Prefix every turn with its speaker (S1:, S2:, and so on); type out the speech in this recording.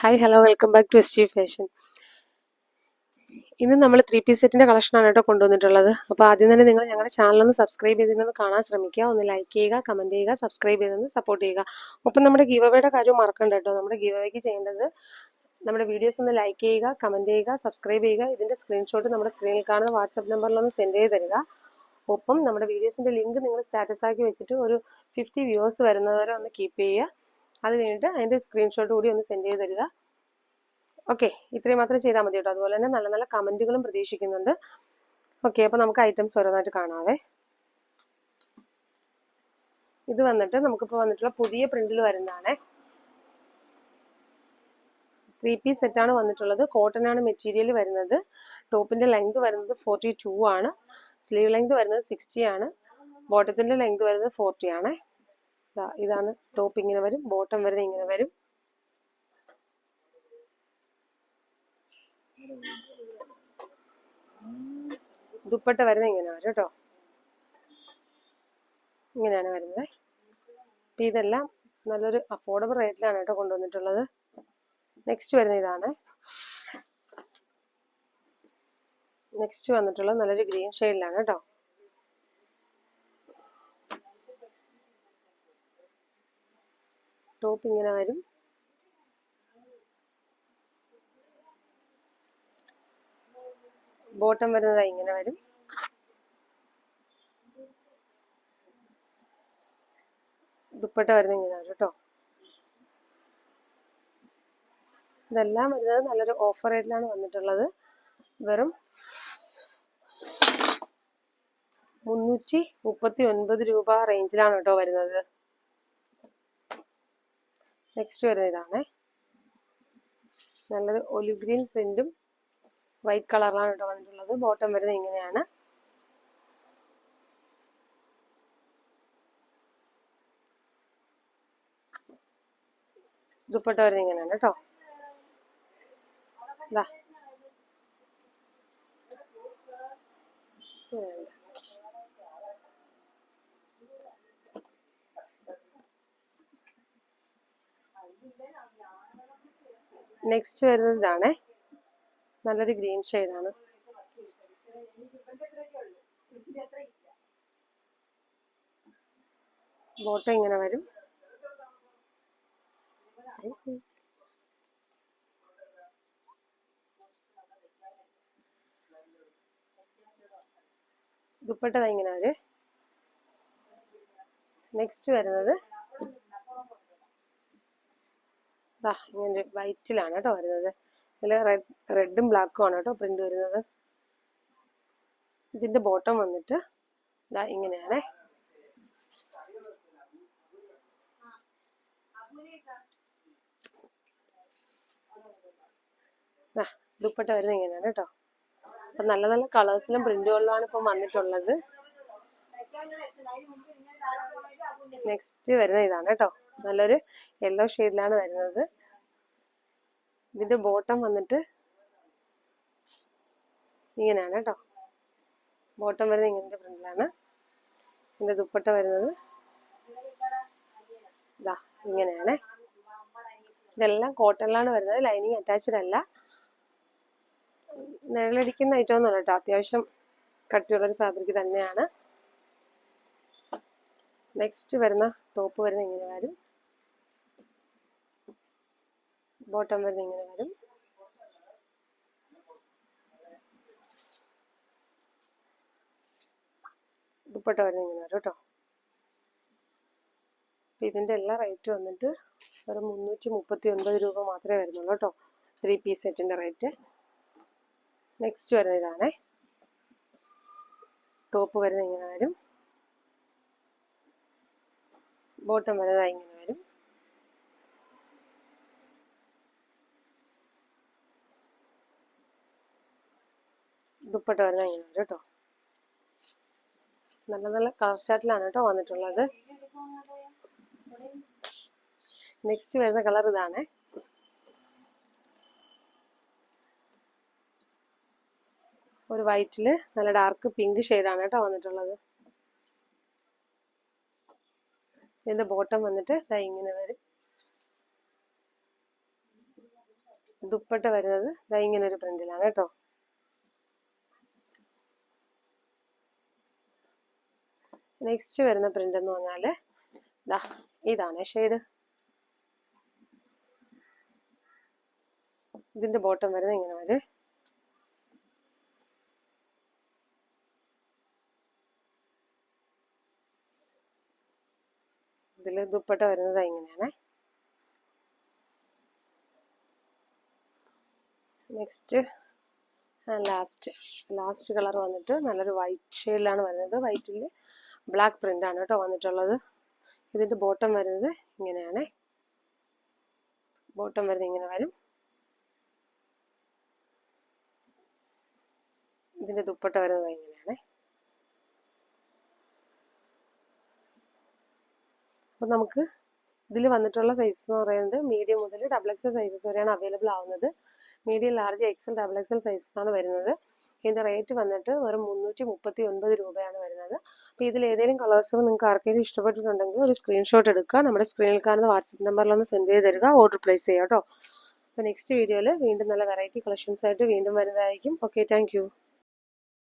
S1: Hi hello welcome back to S fashion ഇന്ന് നമ്മൾ three piece സെറ്റിന്റെ കളക്ഷനാണ് കേട്ടോ കൊണ്ടുവന്നിട്ടുള്ളത്. അപ്പോൾ ആദ്യം തന്നെ നിങ്ങൾ ഞങ്ങളുടെ ചാനലൊന്ന് സബ്സ്ക്രൈബ് ചെയ്തിരുന്നത് കാണാൻ ശ്രമിക്കുക. ഒന്ന് ലൈക്ക് ചെയ്യുക കമന്റ് ചെയ്യുക സബ്സ്ക്രൈബ് ചെയ്തെന്ന് സപ്പോർട്ട് ചെയ്യുക. ഒപ്പം നമ്മുടെ ഗീവ് അവയുടെ കാര്യം മറക്കണ്ട കേട്ടോ. നമ്മുടെ ഗീവ് അവയ്ക്ക് ചെയ്യേണ്ടത് നമ്മുടെ വീഡിയോസ് ഒന്ന് ലൈക്ക് ചെയ്യുക കമന്റ് ചെയ്യുക സബ്സ്ക്രൈബ് ചെയ്യുക. ഇതിന്റെ സ്ക്രീൻഷോട്ട് നമ്മുടെ സ്ക്രീനിൽ കാണുന്ന വാട്സപ്പ് നമ്പറിലൊന്ന് സെൻഡ് ചെയ്ത് തരിക. ഒപ്പം നമ്മുടെ വീഡിയോസിന്റെ ലിങ്ക് നിങ്ങൾ സ്റ്റാറ്റസ് ആക്കി വെച്ചിട്ട് ഒരു ഫിഫ്റ്റി വ്യൂസ് വരുന്നവരെ ഒന്ന് കീപ്പ് ചെയ്യുക. അത് കഴിഞ്ഞിട്ട് അതിന്റെ സ്ക്രീൻഷോട്ട് കൂടി ഒന്ന് സെൻഡ് ചെയ്ത് തരിക. ഓക്കെ ഇത്രയും മാത്രം ചെയ്താൽ മതി കേട്ടോ. അതുപോലെ തന്നെ നല്ല നല്ല കമന്റുകളും പ്രതീക്ഷിക്കുന്നുണ്ട്. ഓക്കെ അപ്പോൾ നമുക്ക് ഐറ്റംസ് ഓരോന്നായിട്ട് കാണാവേ. ഇത് വന്നിട്ട് നമുക്കിപ്പോൾ വന്നിട്ടുള്ള പുതിയ പ്രിന്റിൽ വരുന്നതാണ്. ത്രീ പീസ് സെറ്റാണ് വന്നിട്ടുള്ളത്. കോട്ടൺ ആണ് മെറ്റീരിയൽ വരുന്നത്. ടോപ്പിന്റെ ലെങ്ത് വരുന്നത് ഫോർട്ടി ടു ആണ്. സ്ലീവ് ലെങ്ത് വരുന്നത് സിക്സ്റ്റി ആണ്. ബോട്ടത്തിന്റെ ലെങ്ത് വരുന്നത് ഫോർട്ടി ആണ്. ഇതാണ് ടോപ്പ് ഇങ്ങനെ വരും ബോട്ടം വരുന്നത് ഇങ്ങനെ വരും. ദുപ്പട്ട വരുന്നത് ഇങ്ങനെ വരും കേട്ടോ. ഇങ്ങനെയാണ് വരുന്നത്. അപ്പം ഇതെല്ലാം നല്ലൊരു അഫോർഡബിൾ റേറ്റിലാണ് കേട്ടോ കൊണ്ടുവന്നിട്ടുള്ളത്. നെക്സ്റ്റ് വരുന്ന ഇതാണ്. നെക്സ്റ്റ് വന്നിട്ടുള്ളത് നല്ലൊരു ഗ്രീൻ ഷെയ്ഡിലാണ് കേട്ടോ. ടോപ്പ് ഇങ്ങനെ വരും. ബോട്ടം വരുന്നത് ഇങ്ങനെ വരും. ദുപ്പട്ട വരുന്നത് ഇങ്ങനെ വരും കേട്ടോ ഇതെല്ലാം വരുന്നത് നല്ലൊരു ഓഫർ റേറ്റിലാണ് വന്നിട്ടുള്ളത്. വെറും മുന്നൂറ്റി മുപ്പത്തി ഒൻപത് രൂപ റേഞ്ചിലാണ് കേട്ടോ വരുന്നത്. നെക്സ്റ്റ് വരുന്ന ഇതാണ്. നല്ലൊരു ഒലിവ് ഗ്രീൻ പ്രിന്റും വൈറ്റ് കളറിലാണ് കേട്ടോ വന്നിട്ടുള്ളത്. ബോട്ടം വരുന്നത് ഇങ്ങനെയാണ്. ദുപ്പട്ട വരുന്നത് ഇങ്ങനെയാണ് കേട്ടോ. ഇതാ നെക്സ്റ്റ് വരുന്നത് ഇതാണേ നല്ലൊരു ഗ്രീൻ ഷെയ്ഡാണ് ബോട്ടം ഇങ്ങനെ വരും. ദുപ്പട്ട ഇങ്ങനെ വരും. നെക്സ്റ്റ് വരുന്നത് ഇങ്ങനെ വൈറ്റിലാണ് കേട്ടോ വരുന്നത്. ഇതിൽ റെഡ് റെഡും ബ്ലാക്കും ആണ് കേട്ടോ പ്രിന്റ് വരുന്നത്. ഇതിന്റെ ബോട്ടം വന്നിട്ട് ഇതാ ഇങ്ങനെയാണേ. ദുപ്പട്ട വരുന്നത് ഇങ്ങനെയാണ് കേട്ടോ. അപ്പൊ നല്ല നല്ല കളേഴ്സിലും പ്രിന്റുകളിലാണ് ഇപ്പം വന്നിട്ടുള്ളത്. നെക്സ്റ്റ് വരുന്ന ഇതാണ് കേട്ടോ. നല്ലൊരു യെല്ലോ ഷെയ്ഡിലാണ് വരുന്നത്. ഇതിന്റെ ബോട്ടം വന്നിട്ട് ഇങ്ങനെയാണ് കേട്ടോ ബോട്ടം വരുന്നത് ഇങ്ങനത്തെ പ്രിന്റിലാണ് ഇതിന്റെ ദുപ്പട്ട വരുന്നത് ഇതാ ഇങ്ങനെയാണ്. ഇതെല്ലാം കോട്ടണിലാണ് വരുന്നത്. ലൈനിങ് അറ്റാച്ച്ഡ് അല്ല. നിഴലടിക്കുന്ന ഐറ്റം ഒന്നുമല്ല കേട്ടോ അത്യാവശ്യം കട്ടിയുള്ളൊരു ഫാബ്രിക് തന്നെയാണ്. നെക്സ്റ്റ് വരുന്ന ടോപ്പ് വരുന്ന ഇങ്ങനെ വരും. ബോട്ടം വരുന്ന ഇങ്ങനെ വരും. ദുപ്പട്ട വരുന്ന ഇങ്ങനെ വരും കേട്ടോ. ഇതിന്റെ എല്ലാ റേറ്റ് വന്നിട്ട് ഒരു മുന്നൂറ്റി മുപ്പത്തി ഒൻപത് രൂപ മാത്രമേ വരുന്നുള്ളൂ കേട്ടോ. ത്രീ പീസ് സെറ്റിന്റെ റേറ്റ് നെക്സ്റ്റ് വരുന്ന ഇതാണേ ടോപ്പ് വരുന്ന ഇങ്ങനെ വരും. ബോട്ടം വരുന്നത് ഇങ്ങനെ വരും ദുപ്പട്ട വരുന്നത് ഇങ്ങനെ വരും കേട്ടോ. നല്ല നല്ല കളർ ഷർട്ടിലാണ് കേട്ടോ വന്നിട്ടുള്ളത്. നെക്സ്റ്റ് വരുന്ന കളർ ഇതാണ്. ഒരു വൈറ്റിൽ നല്ല ഡാർക്ക് പിങ്ക് ഷെയ്ഡാണ് കേട്ടോ വന്നിട്ടുള്ളത്. ഇതിന്റെ ബോട്ടം വന്നിട്ട് ഇങ്ങനെ വരും. ദുപ്പട്ട വരുന്നത് ദാ ഇങ്ങനെ ഒരു പ്രിന്റിലാണ് കേട്ടോ. നെക്സ്റ്റ് വരുന്ന പ്രിന്റ് എന്ന് പറഞ്ഞാൽ ദാ ഇതാണ്. ഷെയ്ഡ് ഇതിന്റെ ബോട്ടം വരുന്നത് ഇങ്ങനെ വരും. ഇതിൽ ദുപ്പട്ട വരുന്നത് ഇങ്ങനെയാണ്. നെക്സ്റ്റ് ലാസ്റ്റ് ലാസ്റ്റ് കളർ വന്നിട്ട് നല്ലൊരു വൈറ്റ് ഷെയ്ഡിലാണ് വരുന്നത്. വൈറ്റിൽ ബ്ലാക്ക് പ്രിന്റ് ആണ് കേട്ടോ വന്നിട്ടുള്ളത്. ഇതിന്റെ ബോട്ടം വരുന്നത് ഇങ്ങനെയാണ്. ബോട്ടം വരുന്നത് ഇങ്ങനെ വരും. ഇതിന്റെ ദുപ്പട്ട വരുന്നത് ഇങ്ങനെയാണ്. അപ്പൊ നമുക്ക് ഇതിൽ വന്നിട്ടുള്ള സൈസസ് എന്ന് പറയുന്നത് മീഡിയം മുതൽ ഡബിൾ എക്സൽ സൈസസ് വരെയാണ് അവൈലബിൾ ആവുന്നത്. Medium large XL double XL sizes ആണ് വരുന്നത്. ഇതിന്റെ റേറ്റ് വന്നിട്ട് വെറും മുന്നൂറ്റി മുപ്പത്തി ഒൻപത് രൂപയാണ് വരുന്നത്. അപ്പോൾ ഇതിൽ ഏതെങ്കിലും കളേഴ്സുകൾ നിങ്ങൾക്ക് ആർക്കെങ്കിലും ഇഷ്ടപ്പെട്ടിട്ടുണ്ടെങ്കിൽ ഒരു സ്ക്രീൻഷോട്ട് എടുക്കുക. നമ്മുടെ സ്ക്രീനിൽ കാണുന്ന വാട്സപ്പ് നമ്പറിലൊന്ന് സെൻഡ് ചെയ്ത് തരിക. ഓർഡർ പ്ലേസ് ചെയ്യാം കേട്ടോ. അപ്പോൾ നെക്സ്റ്റ് വീഡിയോയിൽ വീണ്ടും നല്ല വെറൈറ്റി കളക്ഷൻസ് ആയിട്ട് വീണ്ടും വരുന്നതായിരിക്കും. Okay thank